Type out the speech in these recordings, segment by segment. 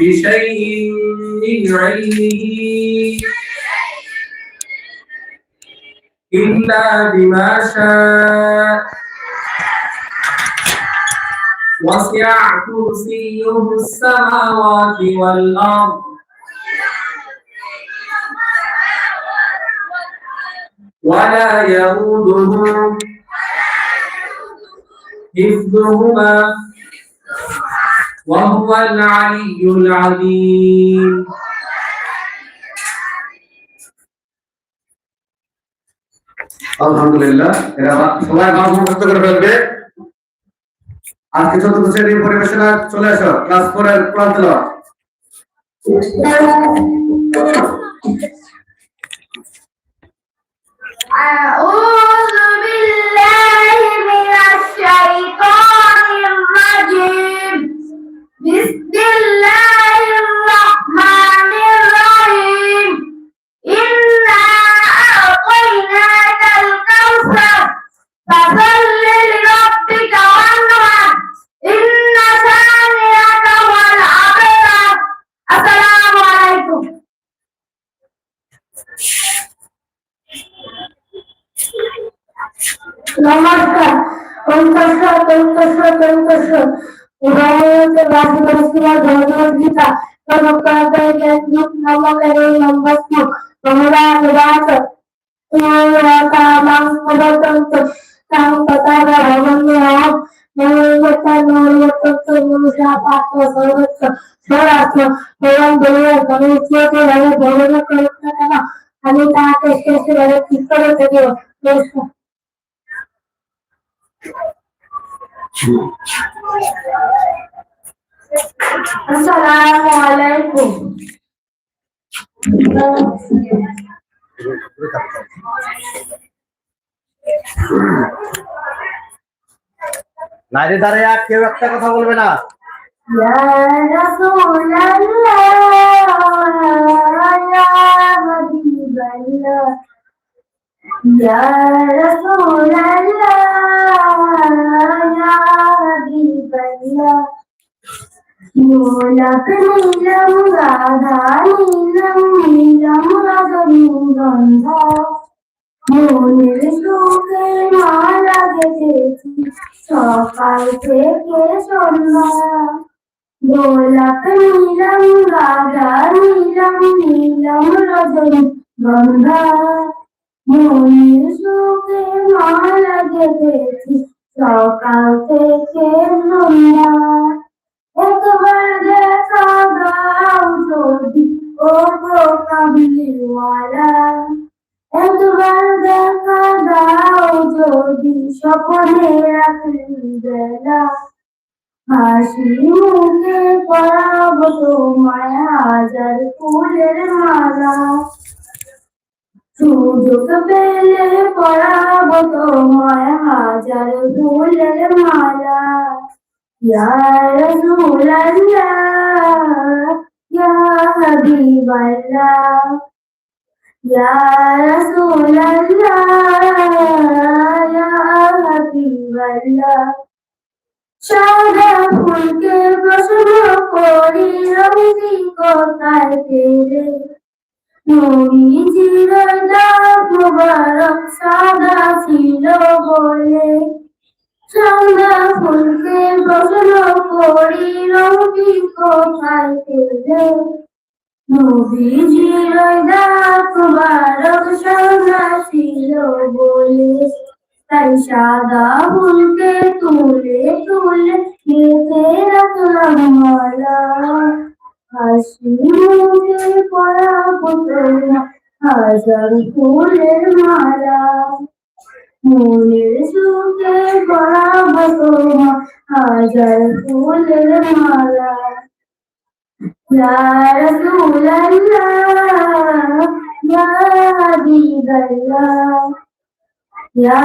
بشيء من علمه إلا بما شاء. وسع كرسيه السماوات والأرض. ولا يؤوده حفظهما. وهو العلي العظيم আলহামদুলিল্লাহ এরা সবাই নাম মুখস্থ করে ফেলবে আজকে চতুর্থ শ্রেণীর পরিবেশনা চলে আসো ক্লাস ফোর এর কোরআন करो उन्होंने राज्य वर्ष के बाद भगवान गीता कर्म करते जन्मुख नम करे नमस्तु ममरा निवास कामां पदकंत तां पतार हवन्यां मनोयत नोयत मनुषा पात्र सर्वत्र स्वरात्र भवं देव गणेश्वर के हरे भवन कल्प करा अनिता के शेष हरे किस्तर देव कृष्ण আসসালামু আলাইকুম নারী দাঁড়িয়ে আর কেউ একটা কথা বলবে না। ইয়া হাবিবাল্লাহ ইয়া রাসূলুল্লাহ ইয়া হাবিবাল্লাহ নীলক নীলম, রাধা, নীলম নীলম রজনীগন্ধা মনের সুখে মালা গেঁথেছি সকাল থেকে সন্ধ্যা গোলাপ নীলম রাধা নীলম নীলম রজনী গন্ধা মনের সুখে মালা গেঁথেছি সকাল থেকে সন্ধ্যা একবার দেখা দাও যদি ও গো কাবলিওয়ালা একবার দেখা দাও যদি স্বপ্নে রাখলি বেলা হাসি মুখে পরাব তোমায় হাজার ফুলের মালা সুযোগ পেলে পরাব তোমায়, হাজার ফুলের মালা। ইয়া রাসূলাল্লাহ, ইয়া হাবিবাল্লাহ, ইয়া রাসূলাল্লাহ, ইয়া হাবিবাল্লাহ। সাদা ফুলকে প্রশ্ন করি রঙি কোথায় নবীজির দাঁত মুবারক সাদা ছিল বলে সাদা ফুলকে প্রশ্ন করি রঙি কোথায় পেলে নবীজির দাঁত মুবারক সাদা ছিল বলে তাই সাদা ফুলকে তুলে তুলে গেঁথে রাখলাম মালা হাসি মুখে পরাবো তোমার হাজার ফুলের মালা। মনের সুখে পরাবো তোমার হাজার ফুলের মালা। ইয়া রাসূলুল্লাহ ইয়া হাবিবাল্লাহ ইয়া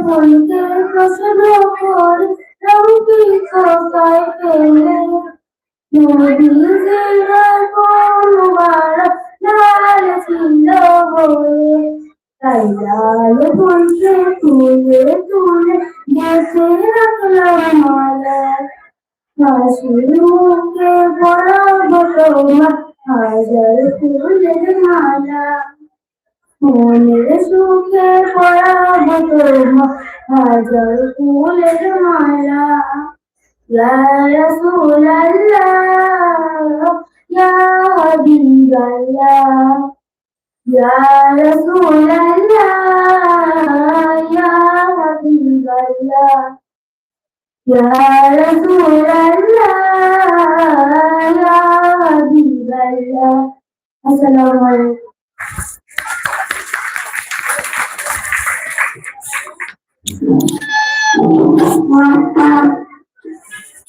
ফুলকে পছন্দ করে রঙি খোকায় পেলে নদীর কোনবার লাল ছিল বলে তাই তোমার মালা মনের সুখে পড়াবো হাজার ফুলের মালা। ইয়া রাসূলাল্লাহ ইয়া হাবিবাল্লাহ। ইয়া রাসূলাল্লাহ ইয়া হাবিবাল্লাহ। ইয়া রাসূলাল্লাহ ইয়া হাবিবাল্লাহ।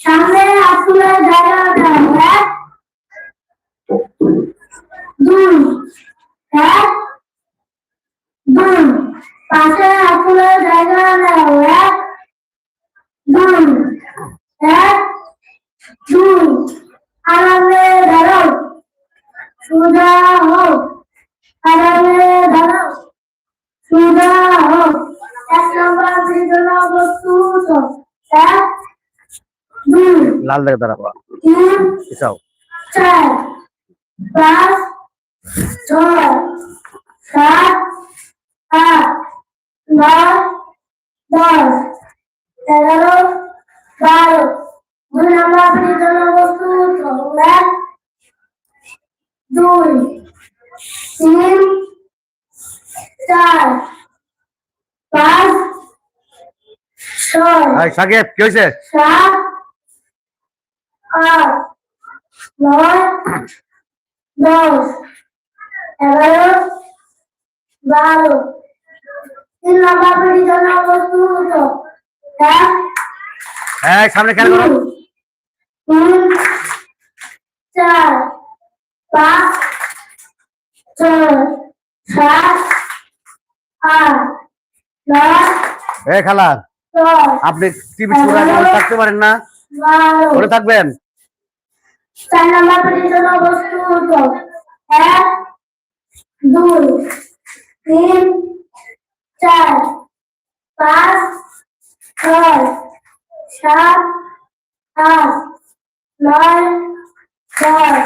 সামনে আসলে জায়গাটা এক দুই এক দুই পাশে আসলে জায়গা নাও এক দুই এক দুই আরামে লাল দেখে দাঁড়াবো। তিন চার পাঁচ ছয় সাত আট নয় দশ এগারো বারো। দুই নম্বর বিদ্যুৎ বস্তু এক দুই তিন চার পাঁচ ছয় সাত আট নয় দশ এগারো বারো তিন নম্বর পেটি জন্য বস্তু হতো এক সামনে খেয়াল করো। তিন চার পাঁচ ছয় সাত আট নয় খালা আপনি টিভি থাকতে পারেন না। ওরে থাকবেন। চার নম্বর পরিচালন বস্তু হতো এক দুই তিন চার পাঁচ ছয় সাত আট নয় দশ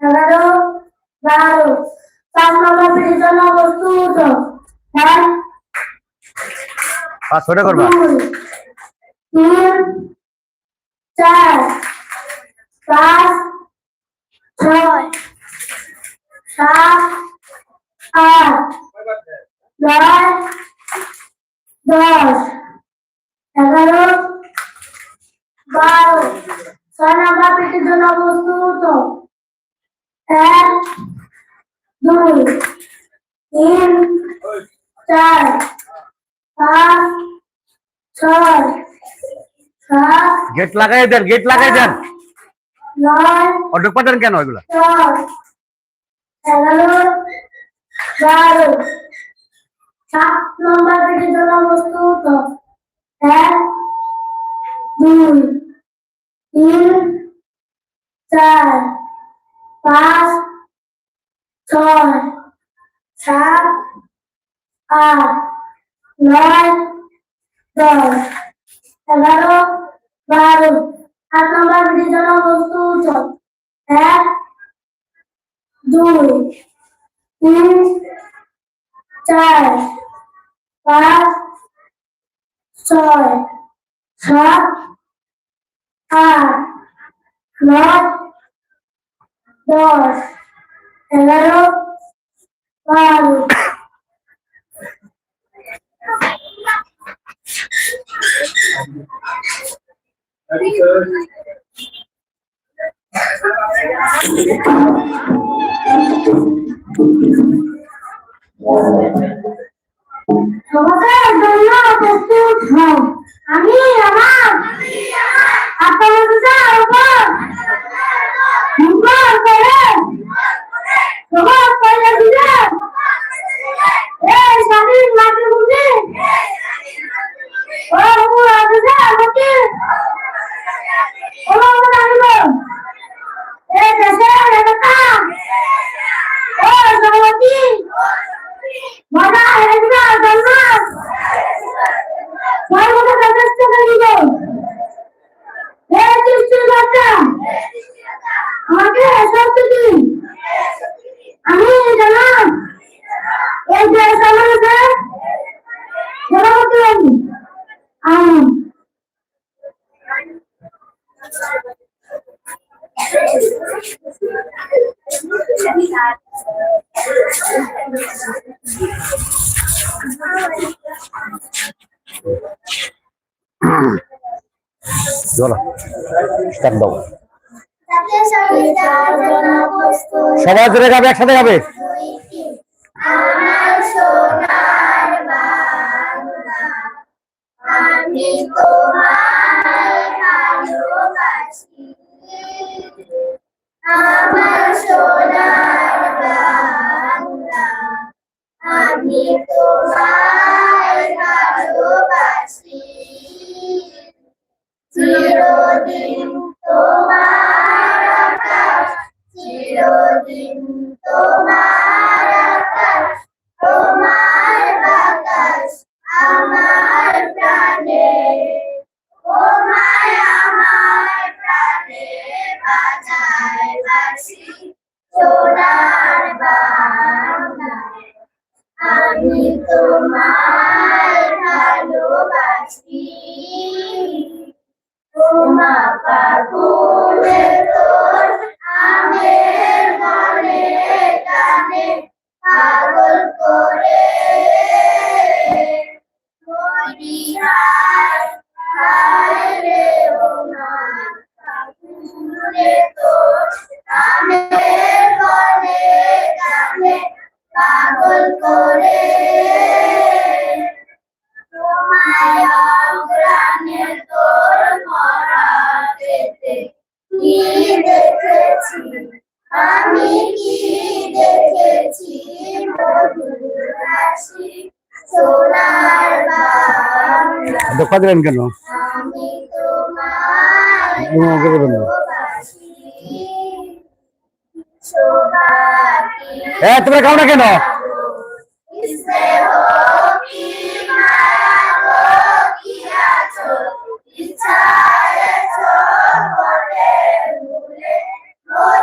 এগারো বারো। পাঁচ নম্বর পরিচালন বস্তু এক পাঁচ ছয়টা করবা। তিন চার পাঁচ ছয় সাত আট নয় দশ এগারো বারো ছয় নম্বর পেটের জন্য বস্তু হতো এক দুই তিন চার পাঁচ ছয় সাত গেট লাগাই দেন গেট লাগাই দেন নয় অর্ডার পাঠান কেন এগুলা দশ এগারো বারো সাত নম্বর পেটের জন্য বস্তু হতো এক দুই তিন চার পাঁচ ছয় সাত আট নয় দশ এগারো বারো। আট নম্বর পেটের বস্তু হতো এক, দুই, তিন, চার, পাঁচ, ছয়, সাত, আট, নয়, দশ, এগারো, বারো। আমি আমার আত্মবিশ্বাসের উপর নির্ভর করে তোমার দিলে এই স্বাধীন মাতৃভূমি ও অধিকার আমাকে Mother, I'm not স্টার্ট দাও সবাই জোরে গাবে একসাথে গাবে। আমার সোনার বাংলা আমি তোমায় ভালোবাসি। আমার সোনার বাংলা আমি তোমায় ভালোবাসি চিরদিন তোমার চিরদিন তোমার তোমা কি দেখেছি আমি কি দেখেছি? সোনার দেখা দিলেন কেন আমি ভালোবাসি সৌভাগ্য তোমরা গাও না কেন?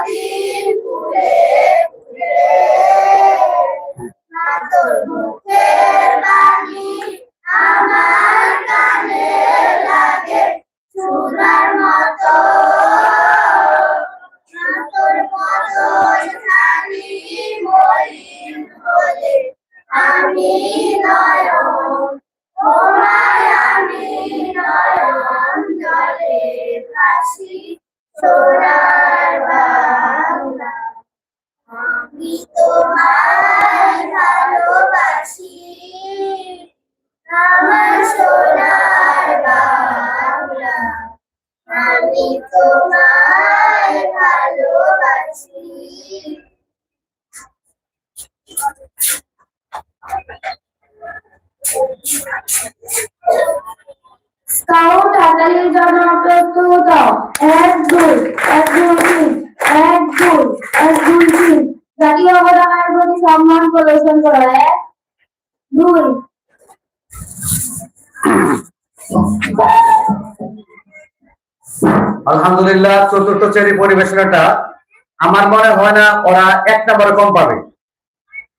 নদীর ফুলে ফুলে না তোর মুখের তোমায় ভালোবাসি। স্কাউট আদালির জন্য প্রস্তুত এক দুই এক দুই তিন এক দুই এক দুই তিন জাতীয় পতাকার প্রতি সম্মান প্রদর্শন করা, এক দুই আলহামদুলিল্লাহ, চতুর্থ শ্রেণি পরিবেশনাটা আমার মনে হয় না ওরা এক নম্বরে কম পাবে।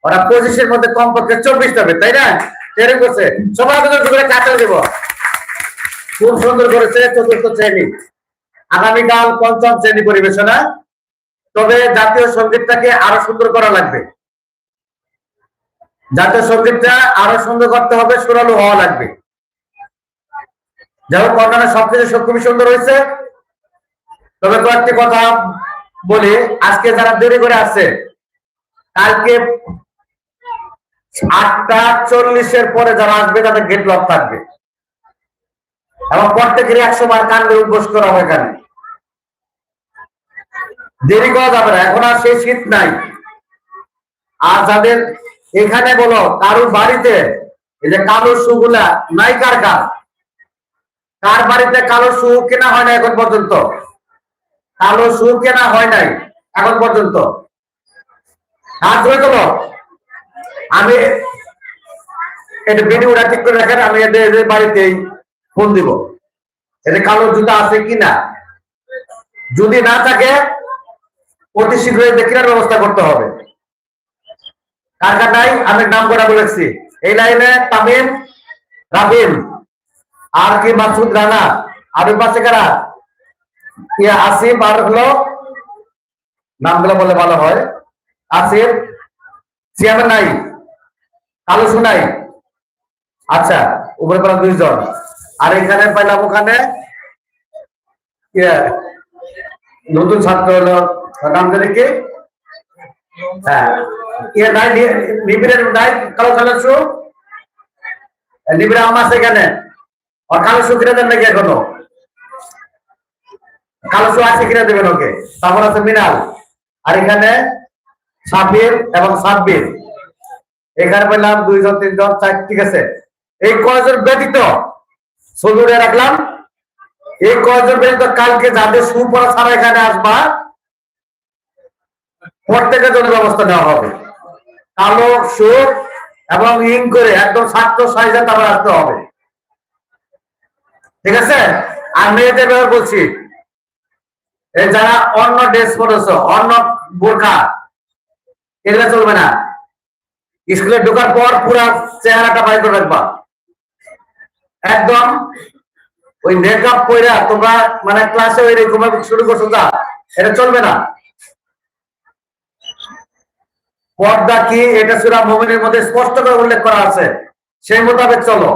ওরা পঁচিশের মধ্যে কম পক্ষে চব্বিশ পাবে, তাই না? এরকম করছে। আমাদের করে কাটা দেব। খুব সুন্দর করেছে চতুর্থ শ্রেণি। আগামীকাল পঞ্চম শ্রেণি পরিবেশনা। তবে জাতীয় সঙ্গীতটাকে আরও সুন্দর করা লাগবে। জাতীয় সঙ্গীতটা আরও সুন্দর করতে হবে, সুরালো হওয়া লাগবে। হোক বর্ণনা সবকিছু সব খুবই সুন্দর হয়েছে। তবে কয়েকটি কথা বলি, আজকে যারা দেরি করে আসছে, কালকে আটটা চল্লিশের পরে যারা আসবে, তাদের গেট লক থাকবে। এবং প্রত্যেকেরই একশো বার কান্দে উদ্বোস করা হবে এখানে। দেরি করা যাবে না, এখন আর সেই শীত নাই। আর যাদের এখানে বলো কারোর বাড়িতে, এই যে কালো শুগুলা নাই কার কার কার বাড়িতে কালো শু কেনা হয় না এখন পর্যন্ত? কালো শু কেনা হয় নাই এখন পর্যন্ত? আমি এটা ভিডিওটা ঠিক করে রাখেন, আমি এদের বাড়িতেই ফোন দিব। এদের কালো জুতা আছে কিনা যদি না থাকে, অতি শীঘ্রই কেনার ব্যবস্থা করতে হবে। কার কার নাই আমি নাম করা বলেছি। এই লাইনে তামিম, রাবিম আর কি মাসুদ রানা? আর পাশে কারা? ইয়া আসিফ আর হলো নামগুলো বলে ভালো হয়। আসিফ চেয়ারম্যান নাই কালো সুনাই আচ্ছা উপরে পেলাম দুইজন। আর এখানে পাইলাম ওখানে নতুন ছাত্র হলো নাম জানি কি? হ্যাঁ ইয়ে নাই নাই কালো কালো নিবিড়ে আম আছে এখানে। আর কালো শু কিনে দেন নাকি এখনও? কালো শু আছে কিনে দেবেন, ওকে। তারপর আছে মিনাল। আর এখানে সাবির এবং সাব্বির। এখানে পেলাম দুইজন, তিনজন, চার, ঠিক আছে। এই কয়জন ব্যতীত? সজুরে রাখলাম। এই কয়জন ব্যতীত? কালকে যাদের সুপড়া ছাড়া এখানে আসবা, প্রত্যেকের জন্য ব্যবস্থা নেওয়া হবে। কালো সুর এবং ইং করে একদম ছাত্র সাইজে তারপর আসতে হবে। ঠিক আছে? আর মেয়েদের ব্যাপার বলছি। যারা অন্য ড্রেস পরেছ, অন্য বোরখা, এগুলো চলবে না। স্কুলে ঢোকার পর পুরো চেহারাটা বাইর করে রাখবা। একদম ওই মেকআপ পইরা তোমরা মানে ক্লাসে ওই রকম শুরু করছ যা, এটা চলবে না। পর্দা কি, এটা সুরা মোমিনের মধ্যে স্পষ্ট করে উল্লেখ করা আছে। সেই মোতাবেক চলো।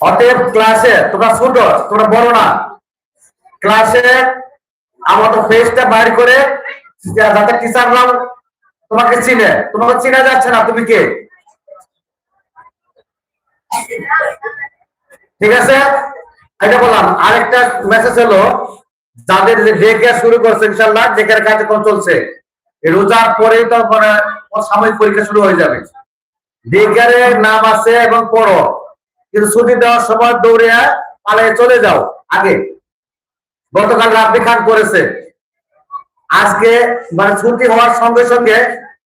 অতএব ক্লাসে তোমরা ছোট তোমরা বড় না। ক্লাসে আমার ফেসটা বাইর করে যাতে টিচাররাও তোমাকে চিনে। তোমাকে চিনা যাচ্ছে না, তুমি কে? ঠিক আছে? এটা বললাম, আরেকটা মেসেজ হলো যাদের ডে কেয়ার শুরু করছে ইনশাল্লাহ ডে কেয়ার কার্যক্রম চলছে। রোজার পরেই তো মানে সাময়িক পরীক্ষা শুরু হয়ে যাবে। ডে নাম আছে এবং পড়ো। কিন্তু ছুটি দেওয়ার সময় দৌড়ে পালিয়ে চলে যাও। আগে গতকাল রাব্বি খান করেছে। আজকে মানে ছুটি হওয়ার সঙ্গে সঙ্গে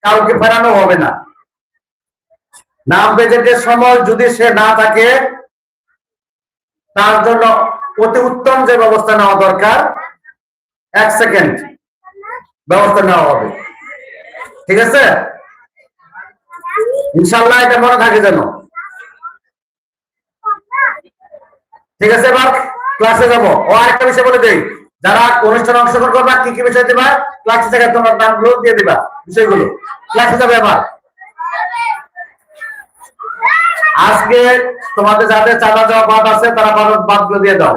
কাউকে ফেরানো হবে না। নাম প্রেজেন্টের সময় যদি সে না থাকে, তার জন্য অতি উত্তম যে ব্যবস্থা নেওয়া দরকার, এক সেকেন্ড ব্যবস্থা নেওয়া হবে। ঠিক আছে? ইনশাল্লাহ এটা মনে থাকে যেন। ঠিক আছে, এবার ক্লাসে যাব। ও আরেকটা বিষয় বলে দেই। যারা অনুষ্ঠানে অংশগ্রহণ করবা কি কি বিষয় দিবা ক্লাসে থেকে তোমার নামগুলো দিয়ে দিবা, বিষয়গুলো। ক্লাসে যাবে এবার। আজকে তোমাদের যাদের চাঁদা দেওয়া বাদ আছে, তারা বাদ বাদগুলো দিয়ে দাও।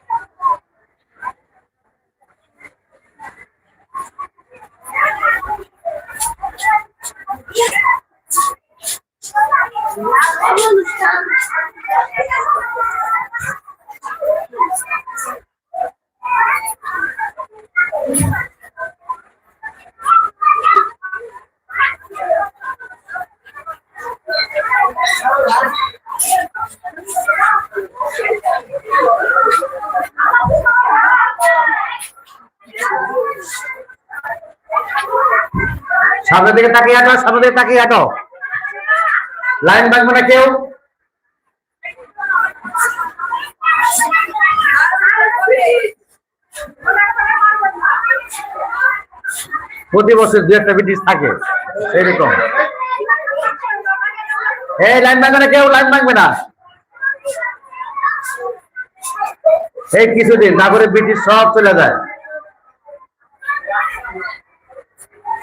সামনের দিকে তাকিয়ে হাঁটো সামনের দিকে তাকিয়ে হাঁটো লাইন ভাঙবে না কেউ? প্রতি বছর দু একটা ব্রিটিশ থাকে এরকম এই, লাইন ভাঙবে না কেউ? লাইন ভাঙবে না। এই কিছুদিন, তারপরে ব্রিটিশ সব চলে যায়।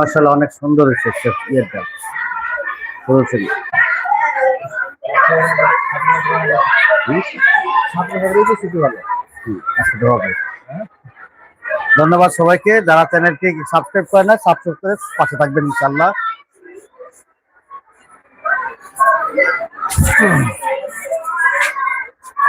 মার্শাল্লাহ অনেক সুন্দর শেফ ইয়েটা বলছেন ধন্যবাদ সবাইকে, যারা চ্যানেলটি সাবস্ক্রাইব করে না, সাবস্ক্রাইব করে পাশে থাকবেন ইনশাল্লাহ